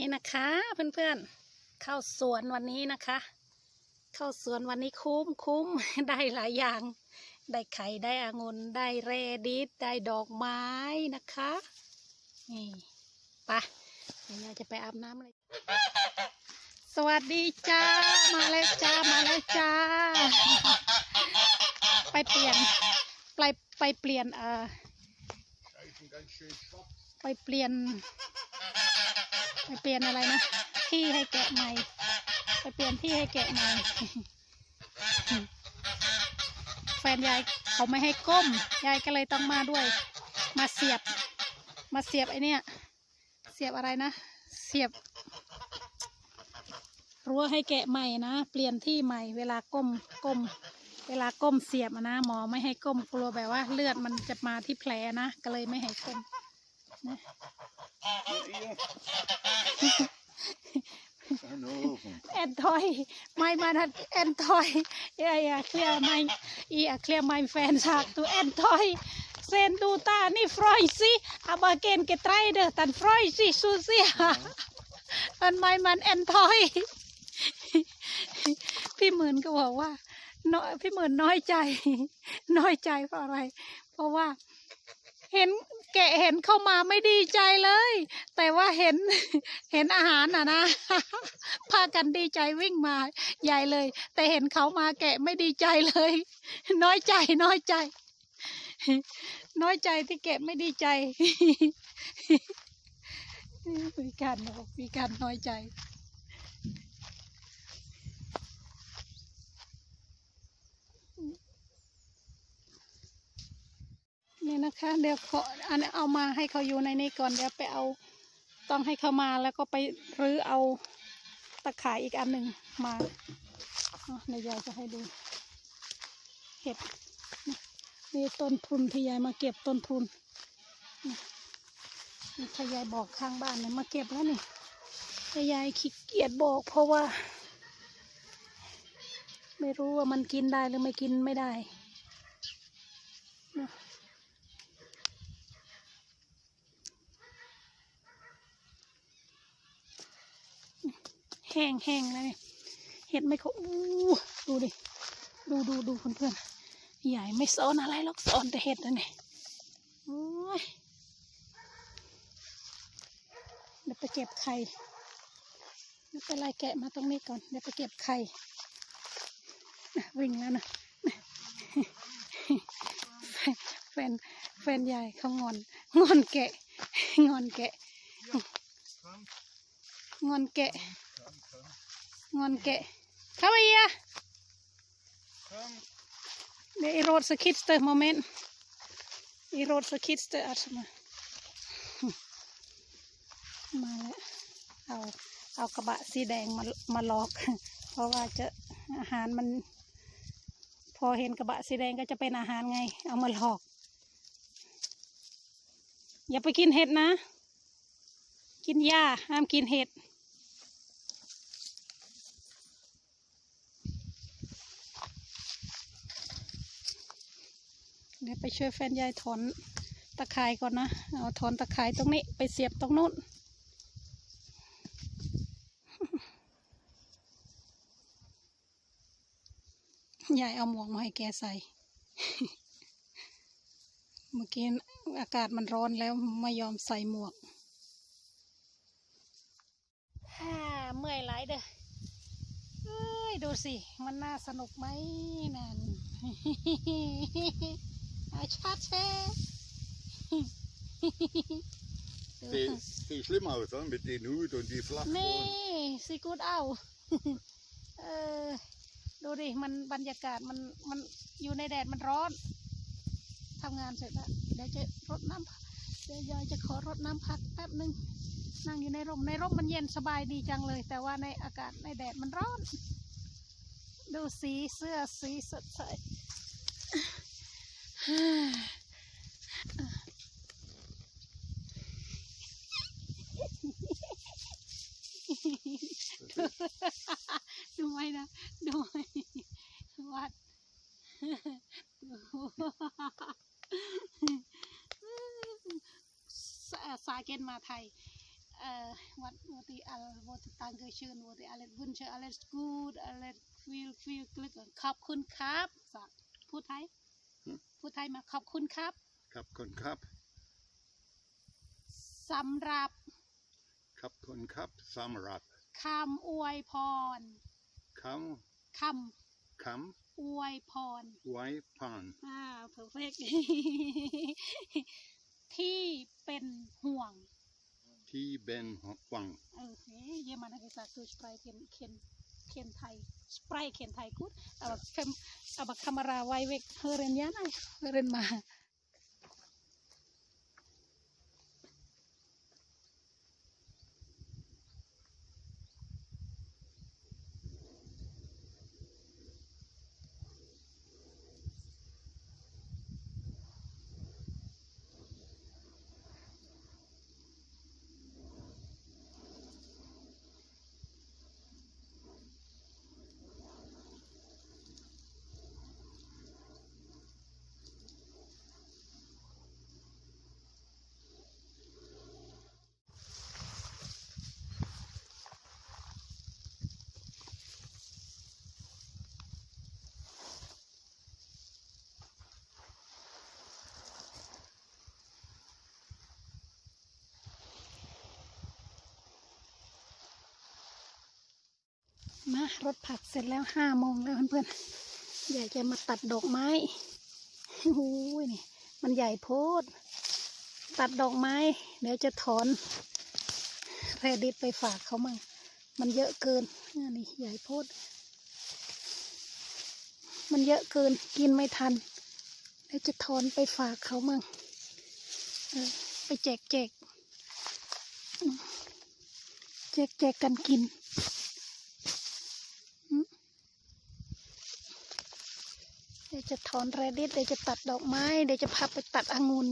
นี่นะคะเพื่อนๆเข้าสวนวันนี้นะคะ เข้าสวนวันนี้คุ้มคุ้มได้หลายอย่าง ได้ไข่ได้องุ่นได้เรดิสได้ดอกไม้นะคะนี่ไปะเดี๋ยวยายจะไปอาบน้ำเลย สวัสดีจ้ามาเลยจ้ามาเลยจ้า ไปเปลี่ยนไปไปเปลี่ยนเอ่อไปเปลี่ยน ไปเปลี่ยนอะไรนะ ที่ให้แกะใหม่ไปเปลี่ยนที่ให้แกะใหม่แฟนยายเขาไม่ให้ก้ม ยายก็เลยต้องมาด้วย มาเสียบ มาเสียบไอเนี่ย เสียบอะไรนะ เสียบรั้วให้แกะใหม่นะ เปลี่ยนที่ใหม่ เวลาก้มก้ม เวลาก้มเสียบนะหมอไม่ให้ก้มกลัวแบบว่า เลือดมันจะมาที่แผลนะ ก็เลยไม่ให้ก้มนะ แอนทอยไม่มันแอนทอยเอ้ยเคลียร์ไม่อีอะเคลียร์ไม่แฟนสากตัวแอนทอยเซนดูตานี่ฟรอยสิอาบาเกนเกตไรเดอตันฟรอยสิซูซียมันไม่มันแอนทอยพี่เหมื่นก็บอกว่าน้อยพี่เหมื่นน้อยใจ น้อยใจเพราะอะไร เพราะว่า เห็นแกะเห็นเข้ามาไม่ดีใจเลย แต่ว่าเห็นเห็นอาหารอะนะพากันดีใจวิ่งมาใหญ่เลย แต่เห็นเขามาแกะไม่ดีใจเลย น้อยใจน้อยใจ น้อยใจที่แกะไม่ดีใจมีการบอกมีการน้อยใจ นะคะเดี๋ยวขออันเอามาให้เขาอยู่ในนี้ก่อนเดี๋ยวไปเอาต้องให้เขามาแล้วก็ไปรื้อเอาตะข่ายอีกอันหนึ่งมาอะเดี๋ยายจะให้ดูเห็ดนี่ต้นทุนที่ยายมาเก็บต้นทุนนี่นี่ถ้ายายบอกข้างบ้านเนี่ยมาเก็บแล้วนี่แต่ยายขี้เกียจบอกเพราะว่า ไม่รู้ว่ามันกินได้หรือไม่กินไม่ได้ แห้งแห้งเลยเห็ดไม่เขาอู้ดูดิดูดูดูเพื่อนเพื่อนๆใหญ่ไม่ซ้อนอะไรหรอกซ้อนแต่เห็ดนะเนี่ยโอ้ยเดี๋ยวไปเก็บไข่ไม่เป็นไรแกะมาตรงนี้ก่อนเดี๋ยวไปเก็บไข่วิ่งแล้วนะแฟนแฟนยายเขางอน งอนแกะ งอนแกะ งอนแกะ งอนแกะเข้าไปอะ Komm. เดี๋ยวอีโรดสคิดสเตอร์โมเมนต์อีโรดสคิดสเตอร์อัดมามาแล้วเอาเอากระบะสีแดงมามาลอก เพราะว่าจะอาหารมัน พอเห็นกระบะสีแดงก็จะเป็นอาหารไง เอามาลอก อย่าไปกินเห็ดนะ กินหญ้าห้ามกินเห็ด เดี๋ยวไป ช่วยแฟนยายถอนตะข่ายก่อนนะ เอาถอนตะข่ายตรงนี้ไปเสียบตรงนู้น ยายเอาหมวกมาให้แกใส่ เมื่อกี้อากาศมันร้อนแล้วไม่ยอมใส่หมวกฮ่าเมื่อยหลเด้อเอ้ยดูสิ มันน่าสนุกไหมนั่น อาชัดเช่ Sieht, sieht schlimm aus, oder? mit den Hut und die นี่ Flachbohnen. ซีกูดเอาเออ ดูดิ มันบรรยากาศมันมันอยู่ในแดดมันร้อน ทำงานเสร็จแล้วเดี๋ยวจะรดน้ำเดี๋ยวยายจะขอรดน้ำพักแป๊บหนึ่งนั่งอยู่ในร่มในร่มมันเย็นสบายดีจังเลย แต่ว่าในอากาศในแดดมันร้อน ดูสีเสื้อสีสดใส ดูไว้นะดูไว้วัดสาสาเกนมาไทย uh, what what the al what the danke schön what the alles wünsche alles gut alles viel viel Glück ขอบคุณครับสักพูดไทยหืม พูดไทยมาขอบคุณครับ Kap kun kap. สำหรับ Kap kun kap. Samrap. คำอวยพร Kam. ค Kam. ำอวยพร Wai pan. อ่า perfect ที่เป็นห่วง Ti ben wang. เออเฮ้ยเยี่ยมมากนะคือสาคือสไปร์เคนเคน เขียนไทยสไปร์เคนไทยกูดเอาแบบเอาแบบคามาราไวเวกเฮเรนยานะเฮเรนมา รถผักเสร็จแล้วห้าโมงแล้วเพื่อนๆอยากจะมาตัดดอกไม้โอ้ยนี่มันใหญ่โพด ตัดดอกไม้ เดี๋ยวจะถอนแรดิตไปฝากเขามั่งมันเยอะเกินนนี้ใหญ่โพด มันเยอะเกินกินไม่ทันเดี๋ยวจะถอนไปฝากเขามั่งไปแจกแจกแจกแจกกันกิน ดี๋ยวจะถอนแรดิสเดี๋ยวจะตัดดอกไม้ เดี๋ยวจะพาไปตัดองุ่น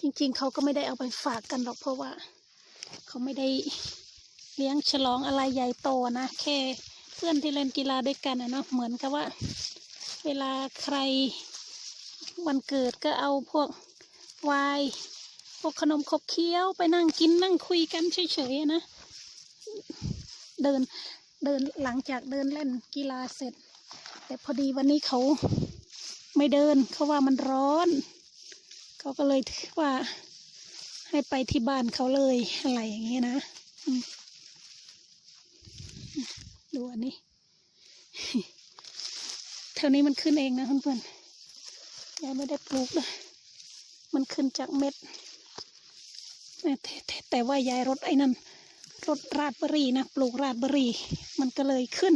จริงๆ เขาก็ไม่ได้เอาไปฝากกันหรอกเพราะว่า เขาไม่ได้เลี้ยงฉลองอะไรใหญ่โตนะแค่เพื่อนที่เล่นกีฬาด้วยกันนะเนาะเหมือนกับว่า เวลาใครวันเกิดก็เอาพวกไวน์ กขนมขบเคี้ยวไปนั่งกินนั่งคุยกันเฉยๆนะ เดินเดินหลังจากเดินเล่นกีฬาเสร็จ แต่พอดีวันนี้เขาไม่เดินเขาว่ามันร้อน เขาก็เลยว่าให้ไปที่บ้านเขาเลยอะไรอย่างเงี้ยนะดูอันนี้แถวนี้มันขึ้นเองนะเพื่อนๆยายไม่ได้ปลูกเลยมันขึ้นจากเม็ด แต่แต่ว่ายายรถไอ้นั่นรถราดบรีนะปลูกราดบรีมันก็เลยขึ้น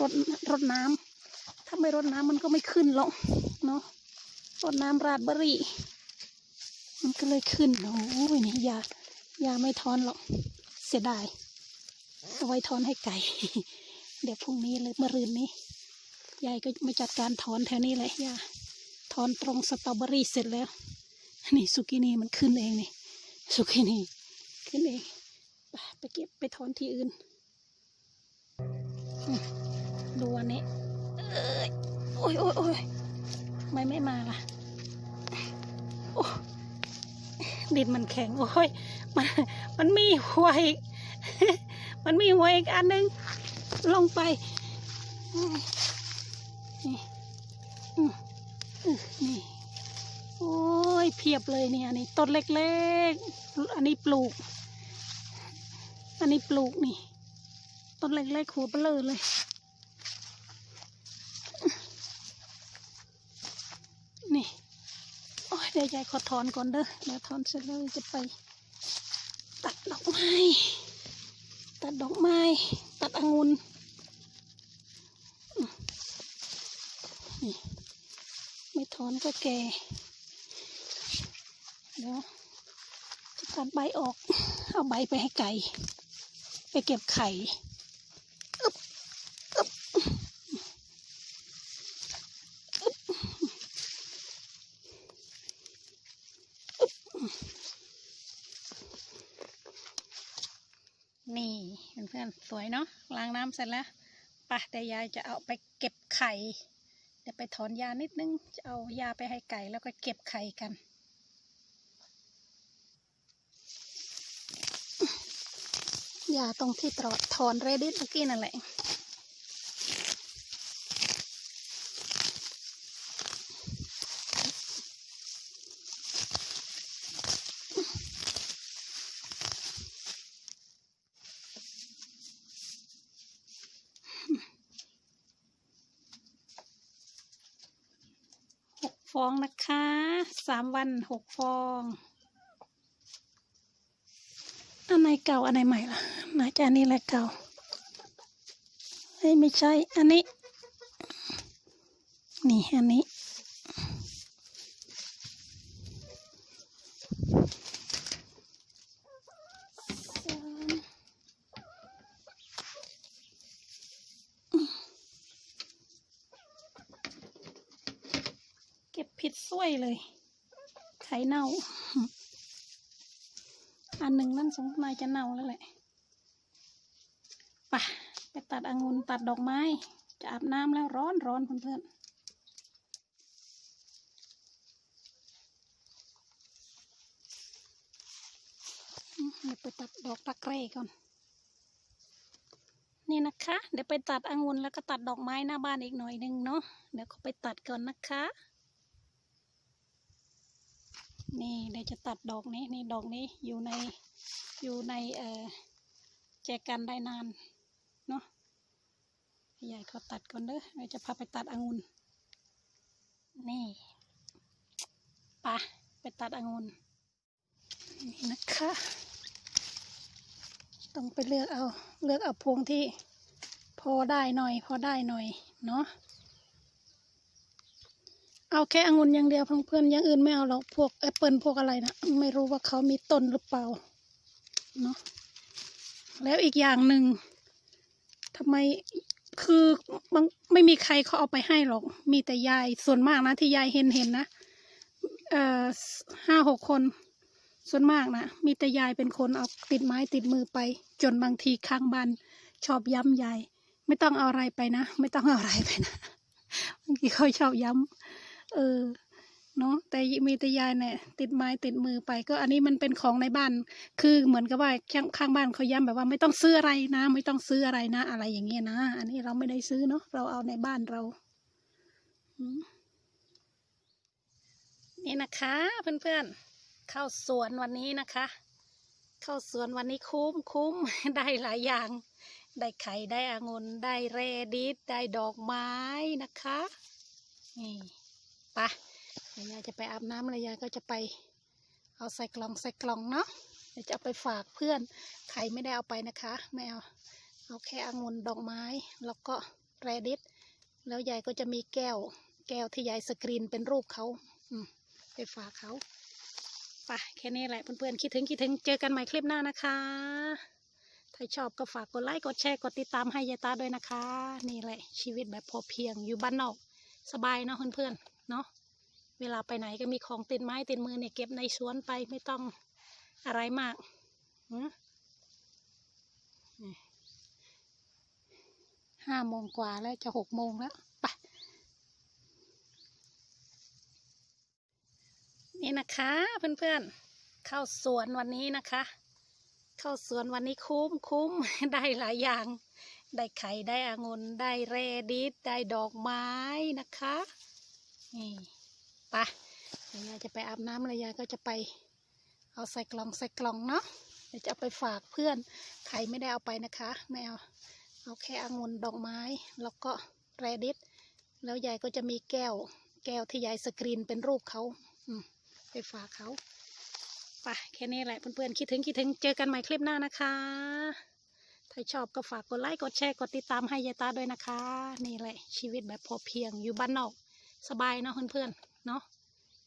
รถรถน้ำถ้าไม่รดน้ำมันก็ไม่ขึ้นหรอกเนาะรดน้ำราดบรีมันก็เลยขึ้นโอ้ยนี่ยายาไม่ทอนหรอกเสียดายเอาไว้ทอนให้ไก่เดี๋ยวพรุ่งนี้เลยมะรืนนี้ยายก็มาจัดการถอนแถวนี้เลยยาถอนตรงสตรอเบอรี่เสร็จแล้ว นี่สุกินีมันขึ้นเองนี่ สุกินีขึ้นเองไปเก็บไปถอนที่อื่น ดูอันนี้เอ้ยโอ้ยโอ้ยโอ้ยไม่ไม่มาล่ะโอ้ดินมันแข็ง โอ้ยมันมันมีหัวอีก มันมีหัวอีกอันหนึง ลงไปนี่นี่ โอ้ยเพียบเลยเนี่ยอันนี้ต้นเล็กๆ อันนี้ปลูก อันนี้ปลูกนี่ ต้นเล็กๆหัวเบลอเลย นี่ โอ้ยเดี๋ยวยายขอถอนก่อนเด้อเดี๋ยวถอนเสร็จแล้วจะไป ตัดดอกไม้ตัดดอกไม้ ตัดองุ่นนี่ไม่ถอนก็แก่ เดี๋ยวจะตัดใบออก เอาใบไปให้ไก่ไปเก็บไข่อึบอึบอึบอึบนี่เพื่อนๆสวยเนาะล้างน้ำเสร็จแล้วไปะแต่ยายจะเอาไปเก็บไข่ เดี๋ยวไปถอนยานิดนึง จะเอายาไปให้ไก่แล้วก็เก็บไข่กัน ยาตรงที่ตรอดถอนเรดิสเมื่อกี้นั่นแหละหกฟองนะคะสามวันหกฟอง อันไหนเก่า อันไหนใหม่ล่ะ น่าจะอันนี้แหละเก่าเฮ้ยไม่ใช่อันนี้ นี่อันนี้เก็บผิดส่วยเลย ไข่เน่า อันหนึ่งนั่นสงสัยจะเน่าแล้วแหละ ไปไปตัดองุ่นตัดดอกไม้ จะอาบน้ำแล้วร้อนร้อนเพื่อนๆเดี๋ยวไปตัดดอกตะเกรก่อน นี่นะคะ เดี๋ยวไปตัดองุ่นแล้วก็ตัดดอกไม้หน้าบ้านอีกหน่อยหนึ่งเนาะเดี๋ยวเขาไปตัดก่อนนะคะ นี่เดี๋ยวจะตัดดอกนี้นี่ดอกนี้อยู่ในอยู่ในเอ่อแจกันได้นาน เนาะพี่ใหญ่เขาตัดก่อนเด้อเดี๋ยวจะพาไปตัดองุ่นนี่ไปไปตัดองุ่นนี่นะคะ ต้องไปเลือกเอาเลือกเอาพวงที่พอได้หน่อย พอได้หน่อยเนาะเอาแค่องุ่นอย่างเดียวเพื่อนๆอย่างอื่นไม่เอาหรอกพวกแอปเปิลพวกอะไรนะไม่รู้ว่าเขามีต้นหรือเปล่าเนาะแล้วอีกอย่างหนึ่ง ทำไมคือบางไม่มีใครเขาเอาไปให้หรอก มีแต่ยายส่วนมากนะที่ยายเห็นเห็นนะเอ่อห้าหกคน ส่วนมากนะมีแต่ยายเป็นคนเอาติดไม้ติดมือไป จนบางทีข้างบ้านชอบย้ำยายไม่ต้องเอาอะไรไปนะ ไม่ต้องเอาอะไรไปนะบางทีเขาชอบย้ำเออ เนาะแต่มีแต่ยายเนี่ยติดไม้ติดมือไป ก็อันนี้มันเป็นของในบ้าน คือเหมือนกับว่าข้างางบ้านเขาย้ำแบบว่าไม่ต้องซื้ออะไรนะ ไม่ต้องซื้ออะไรนะ อะไรอย่างเงี้ยนะ อันนี้เราไม่ได้ซื้อเนาะเราเอาในบ้านเรานี่นะคะเพื่อนๆเข้าสวนวันนี้นะคะ เข้าสวนวันนี้คุ้มคุ้มได้หลายอย่าง ได้ไข่ได้องุ่นได้เรดิสได้ดอกไม้นะคะนี่ไป ยวยายจะไปอาบน้ำแล้วยายก็จะไปเอาใส่กล่องใส่กล่องเนาะเดี๋ยวจะเอาไปฝากเพื่อนไข่ไม่ได้เอาไปนะคะไม่เอาเอาแค่องุ่นดอกไม้แล้วก็แรดิสแล้วยายก็จะมีแก้ว แก้วที่ยายสกรีนเป็นรูปเขาอืมไปฝากเขาไปแค่นี้แหละเพื่อนๆคิดถึงคิดถึงเจอกันใหม่คลิปหน้านะคะ ถ้าชอบก็ฝากกดไลค์กดแชร์กดติดตามให้ยายตาด้วยนะคะ นี่แหละชีวิตแบบพอเพียงอยู่บ้านนอกสบายเนาะเพื่อนๆเนาะ เวลาไปไหนก็มีของติดไม้ติดมือเนี่ยเก็บในสวนไปไม่ต้องอะไรมากหืมนี่ห้าโมงกว่าแล้วจะหกโมงแล้วไปนี่นะคะเพื่อนๆเข้าสวนวันนี้นะคะ เข้าสวนวันนี้คุ้มคุ้มได้หลายอย่าง ได้ไข่ได้องุ่นได้เรดิสได้ดอกไม้นะคะนี่ ปเดี๋ยวยายจะไปอาบน้ำแล้วยายก็จะไปเอาใส่กล่องใส่กล่องเนาะเดี๋ยวจะเอาไปฝากเพื่อนไข่ไม่ได้เอาไปนะคะไม่เอาเอาแค่องุ่นดอกไม้แล้วก็เรดิสแล้วยายก็จะมีแก้ว แก้วที่ยายสกรีนเป็นรูปเขาอืมไปฝากเขาไปแค่นี้แหละเพื่อนๆคิดถึงคิดถึงเจอกันใหม่คลิปหน้านะคะ ถ้าชอบก็ฝากกดไลค์กดแชร์กดติดตามให้ยายตาด้วยนะคะ นี่แหละชีวิตแบบพอเพียงอยู่บ้านนอก สบายเนาะเพื่อนๆ เนาะ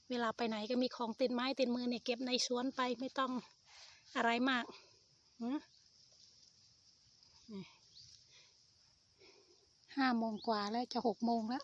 เวลาไปไหนก็มีของติดไม้ติดมือเนี่ยเก็บในสวนไปไม่ต้องอะไรมากห้าโมงกว่าแล้วจะหกโมงแล้ว